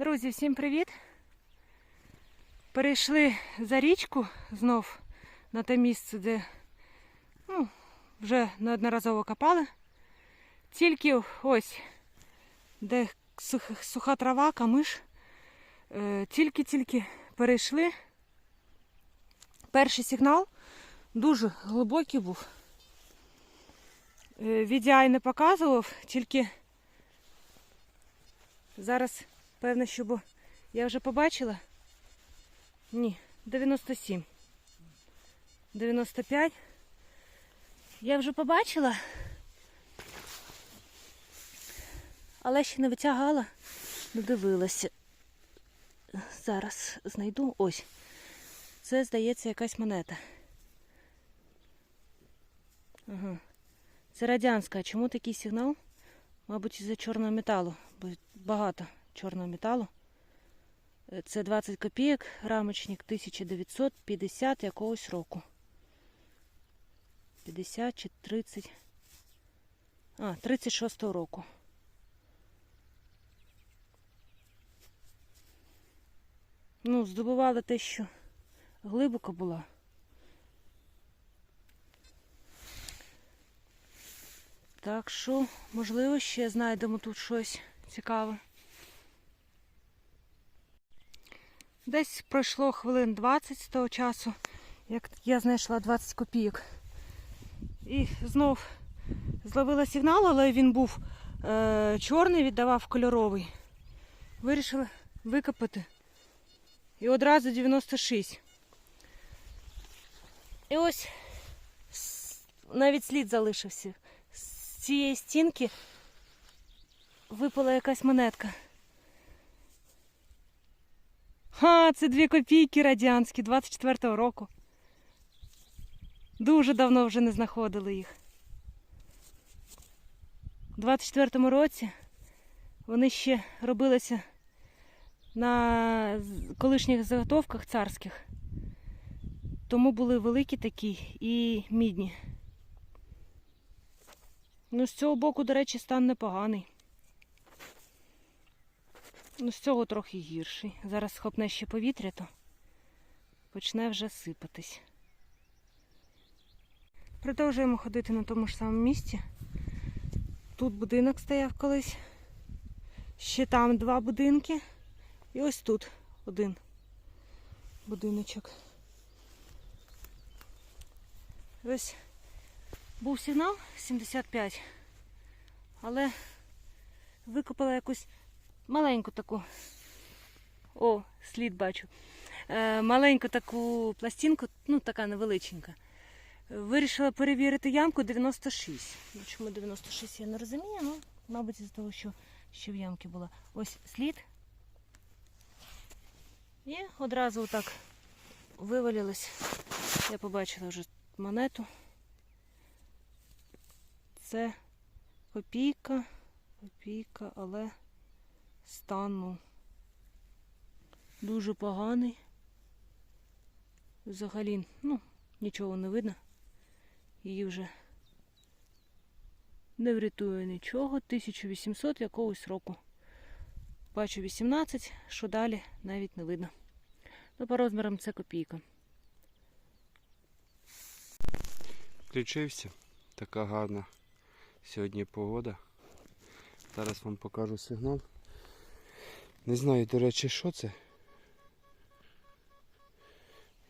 Друзі, всім привіт! Перейшли за річку знов на те місце, де ну, вже неодноразово копали. Тільки ось, де суха трава, камиш. Е, Тільки-тільки перейшли. Перший сигнал дуже глибокий був. Е, VDI не показував, тільки зараз, певно, що бо я вже побачила. Ні, 97. 95. Я вже побачила. Але ще не витягала, не дивилася. Зараз знайду. Ось. Це, здається, якась монета. Ага. Це радянська. Чому такий сигнал? Мабуть, із-за чорного металу. Багато чорного металу. Е, Це 20 копійок, рамочник 1950 якогось року. 50 чи 30. А, 36-го року. Ну, здобували те, що глибоко була. Так що, можливо, ще знайдемо тут щось цікаве. Десь пройшло хвилин 20 з того часу, як я знайшла 20 копійок. І знов зловила сигнал, але він був е, чорний, віддавав кольоровий. Вирішила викопати. І одразу 96. І ось навіть слід залишився. З цієї стінки випала якась монетка. Ха, це дві копійки радянські 24-го року. Дуже давно вже не знаходили їх. У 24-му році вони ще робилися на колишніх заготовках царських. Тому були великі такі і мідні. Ну, з цього боку, до речі, стан непоганий. Ну, з цього трохи гірший. Зараз схопне ще повітря, то почне вже сипатись. Продовжуємо ходити на тому ж самому місці. Тут будинок стояв колись. Ще там два будинки. І ось тут один будиночок. Ось був сигнал 75, але викопала якусь маленьку таку. О, слід бачу. Е, маленьку таку пластинку, ну така невеличенька. Вирішила перевірити ямку 96. Ну, чому 96 я не розумію, ну, мабуть, із того, що, що в ямці була. Ось слід. І одразу так вивалилось. Я побачила вже монету. Це копійка, копійка, але стан ну, дуже поганий. Взагалі, ну, нічого не видно. Її вже не врятує нічого. 1800 якогось року. Бачу 18, що далі навіть не видно. Ну, по розмірам це копійка. Включився. Така гарна сьогодні погода. Зараз вам покажу сигнал. Не знаю, до речі, що це.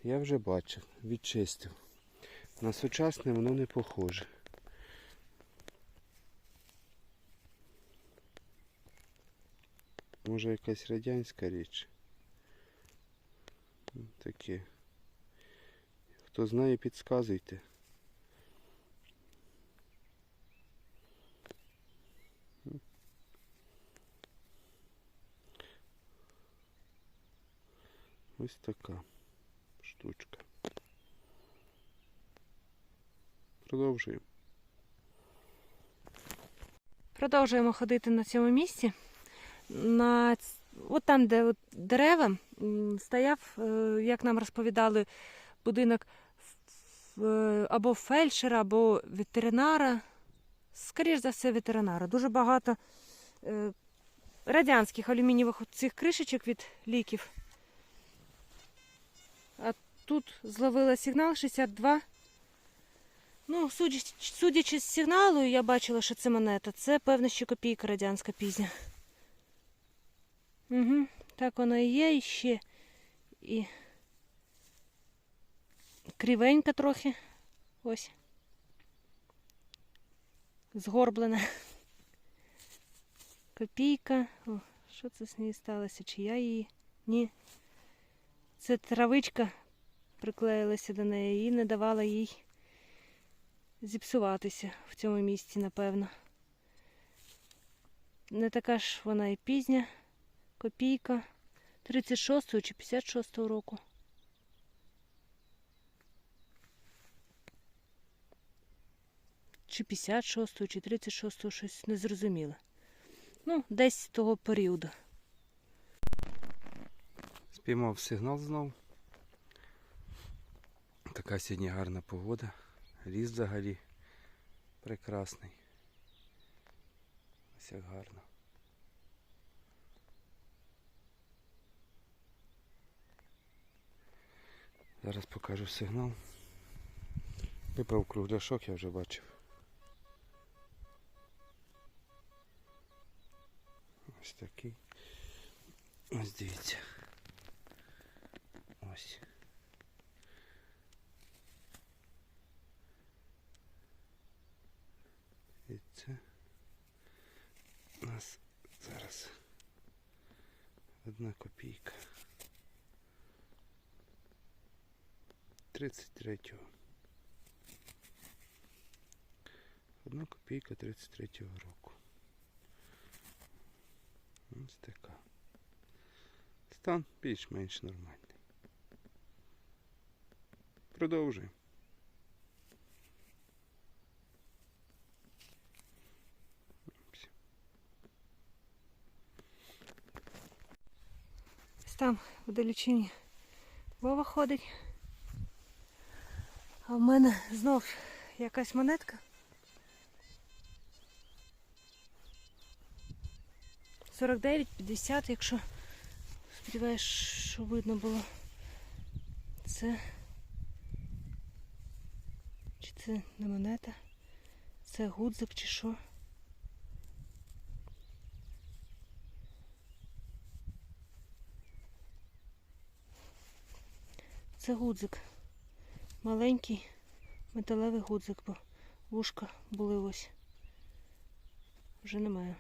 Я вже бачив, відчистив. На сучасне воно не похоже. Може якась радянська річ. Таке. Хто знає, підказуйте. Ось така штучка. Продовжуємо. Продовжуємо ходити на цьому місці. На... От там, де от дерева, стояв, е, як нам розповідали, будинок е, або фельдшера, або ветеринара. Скоріш за все, ветеринара. Дуже багато е, радянських алюмінієвих цих кришечок від ліків. Тут зловила сигнал 62. Ну, судячи, судячи з сигналу, я бачила, що це монета. Це, певно, що копійка радянська пізня. Угу, так воно і є, і ще. І кривенька трохи. Ось. Згорблена. Копійка. О, що це з нею сталося? Чи я її? Ні. Це травичка приклеїлася до неї і не давала їй зіпсуватися в цьому місці, напевно. Не така ж вона і пізня. Копійка 36 чи 56 року. Чи 56, чи 36, щось не зрозуміло. Ну, десь з того періоду. Спіймав сигнал знов. Така сьогодні гарна погода. Ліс взагалі прекрасний. Ось як гарно. Зараз покажу сигнал. Випав кругляшок, я вже бачив. Ось такий. Ось дивіться. Ось. І це у нас зараз одна копійка. 33-го. Одна копійка 33-го року. Ось така. Стан більш-менш нормальний. Продовжуємо. Там в далечині Вова ходить. А в мене знов якась монетка. Сорок дев'ять, п'ятдесят, якщо сподіваюсь, що видно було. Це. Чи це не монета? Це гудзик чи що? Це гудзик. Маленький металевий гудзик, бо вушка були ось. Вже немає.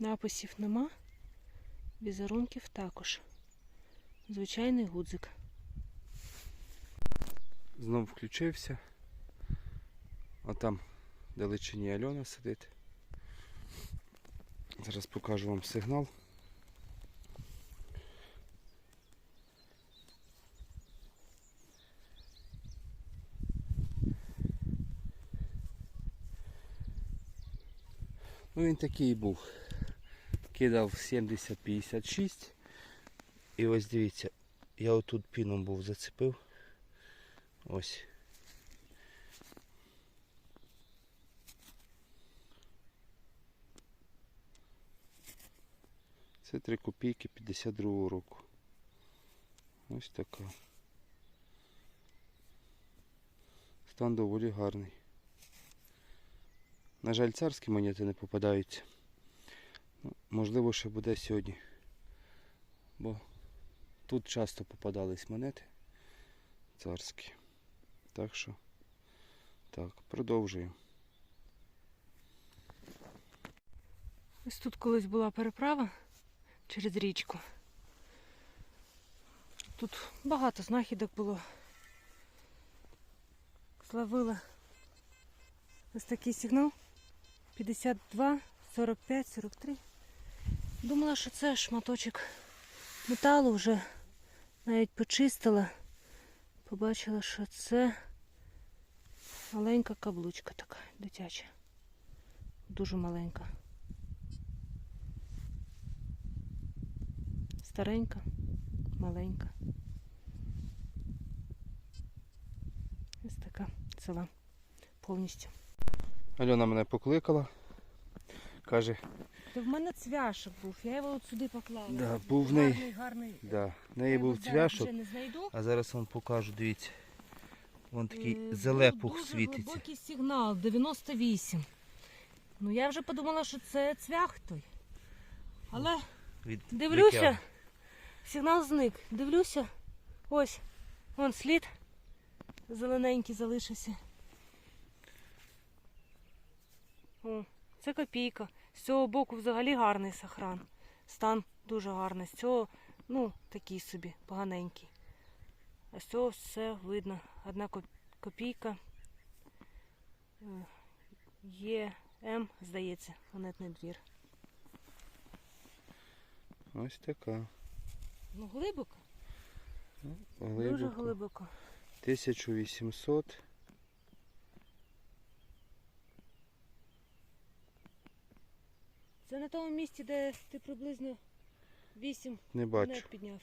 Написів нема, візерунків також. Звичайний гудзик. Знов включився. А там далечині Альона сидить. Зараз покажу вам сигнал. Ну він такий був. Кидав 70-56. І ось дивіться, я отут піном був зацепив. Ось. Це 3 копійки 52 року. Ось така. Стан доволі гарний. На жаль, царські монети не попадаються. Ну, можливо, ще буде сьогодні. Бо тут часто попадались монети царські. Так що, так, продовжуємо. Ось тут колись була переправа через річку. Тут багато знахідок було. Зловила ось такий сигнал. 52, 45, 43. Думала, що це шматочок металу вже навіть почистила. Побачила, що це маленька каблучка така дитяча. Дуже маленька. Старенька, маленька. Ось така ціла повністю. Альона мене покликала. Каже, Та в мене цвяшок був, я його от сюди поклала. Да, був в неї- гарний, гарний. да, в Я неї його був зараз цвяшок, Вже не знайду. а зараз вам покажу, дивіться. Вон такий Е, залепух був дуже світиться. глибокий сигнал 98. Ну я вже подумала, що це цвях той. Але Від дивлюся, витягу. Сигнал зник. Дивлюся, ось, вон слід зелененький залишився. О, це копійка. З цього боку взагалі гарний сохран. Стан дуже гарний. З цього, ну, такий собі, поганенький. А з цього все видно. Одна копійка. Е, Є М, здається, монетний двір. Ось така. Ну, глибоко. Дуже Глибоко. глибоко. 1800. Це на тому місці, де ти приблизно 8 Не бачу. підняв.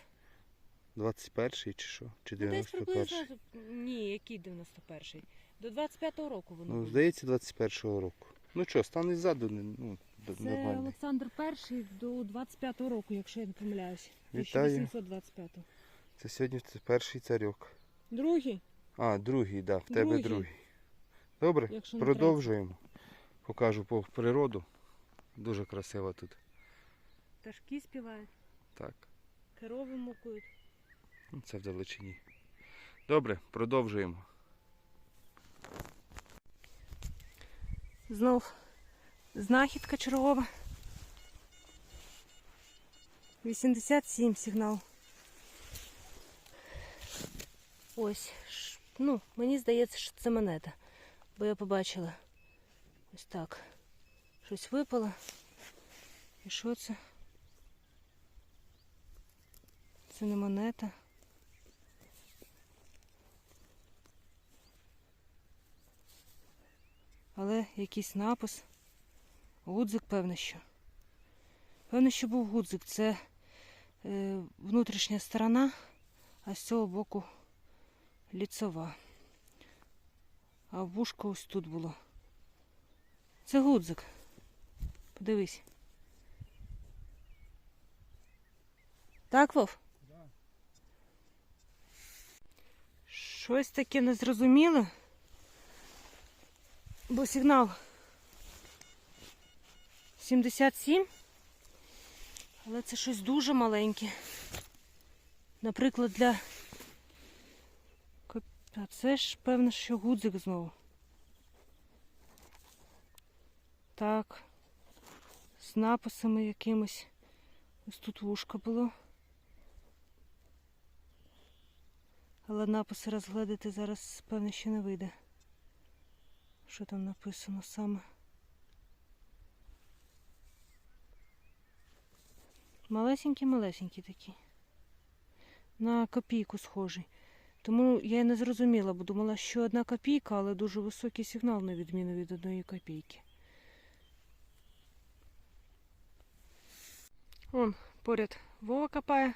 21-й чи що? Чи Ну, десь 91? приблизно. Ні, який 91-й? До 25-го року воно. Ну, було. здається, 21-го року. Ну що, стан і ззаду ну, Це нормальний. Олександр І до 25-го року, якщо я не помиляюсь. Вітаю. 1825. Це сьогодні це перший царьок. Другий, А, другий, так, да, в тебе Другий. другий. Добре, якщо не продовжуємо. Покажу по природу. Дуже красиво тут. Пташки співають, Так, корови мукують. ну, це в далечині. Добре, продовжуємо. Знов знахідка чергова. 87 сигнал. Ось. Ну, мені здається, що це монета. Бо я побачила ось так. Щось випало. І що це? Це не монета. Але якийсь напис. Гудзик, певно, що. Певно, що був гудзик. Це е, внутрішня сторона, а з цього боку ліцова. А вушко ось тут було. Це гудзик. Подивись. Так, Вов? Щось таке незрозуміле. Бо сигнал 77. Але це щось дуже маленьке. Наприклад, для. А це ж певно, що гудзик знову. Так. З написами якимось. Ось тут вушко було. Але написи розгледати зараз, певно, ще не вийде. Що там написано саме? Малесенький-малесенький такі. На копійку схожий. Тому я не зрозуміла, бо думала, що одна копійка, але дуже високий сигнал на відміну від одної копійки. Вон поряд Вова копає,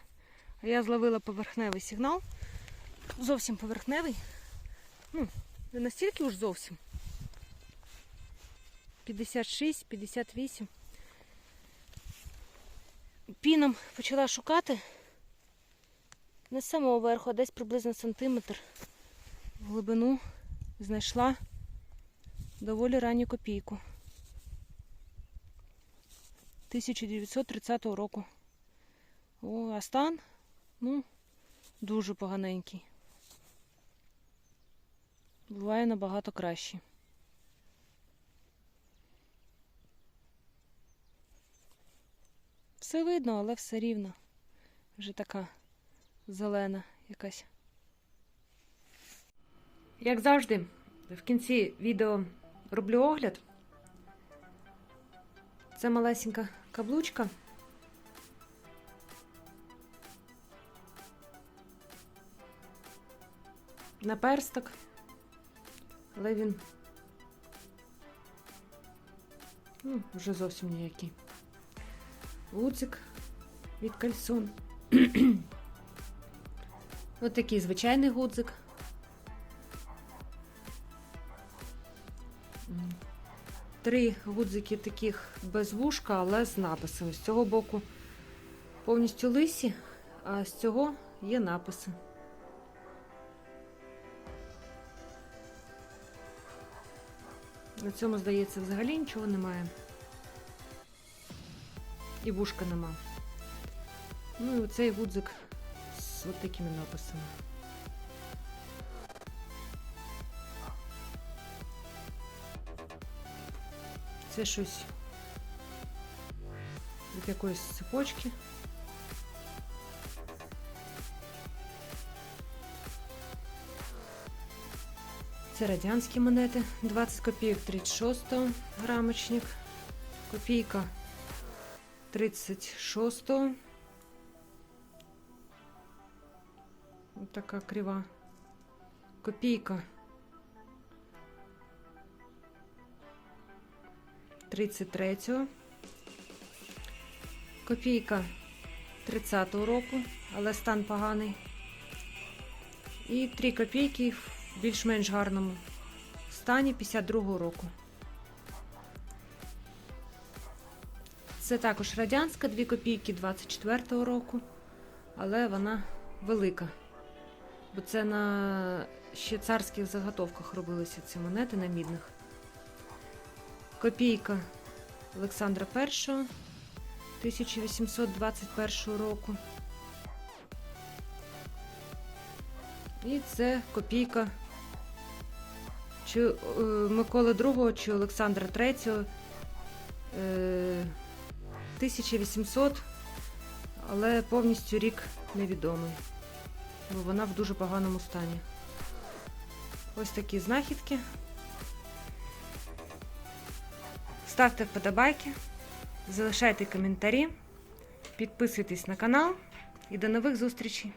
а я зловила поверхневий сигнал. Зовсім поверхневий. Ну, не настільки уж зовсім. 56, 58. Піном почала шукати. Не з самого верху, а десь приблизно сантиметр в глибину знайшла доволі ранню копійку. 1930 року. О, а стан, ну, дуже поганенький. Буває набагато краще. Все видно, але все рівно. Вже така зелена якась. Як завжди, в кінці відео роблю огляд. Це малесенька каблучка. Наперсток. Але він ну, вже зовсім ніякий. Гуцик від кальсон. Ось такий звичайний гудзик. три гудзики таких без вушка, але з написами. З цього боку повністю лисі, а з цього є написи. На цьому, здається, взагалі нічого немає. І вушка нема. Ну і оцей гудзик з такими написами. Це щось від якоїсь цепочки. Це радянські монети. 20 копійок 36 грамочник. Копійка 36. Ось така крива. Копійка 33-го. Копійка 30-го року, але стан поганий. І 3 копійки в більш-менш гарному стані 52-го року. Це також радянська 2 копійки 24-го року, але вона велика. Бо це на ще царських заготовках робилися ці монети на мідних. Копійка Олександра І 1821 року. І це копійка чи е, Миколи II чи Олександра III 1800, але повністю рік невідомий, бо вона в дуже поганому стані. Ось такі знахідки. Ставте вподобайки, залишайте коментарі, підписуйтесь на канал і до нових зустрічей!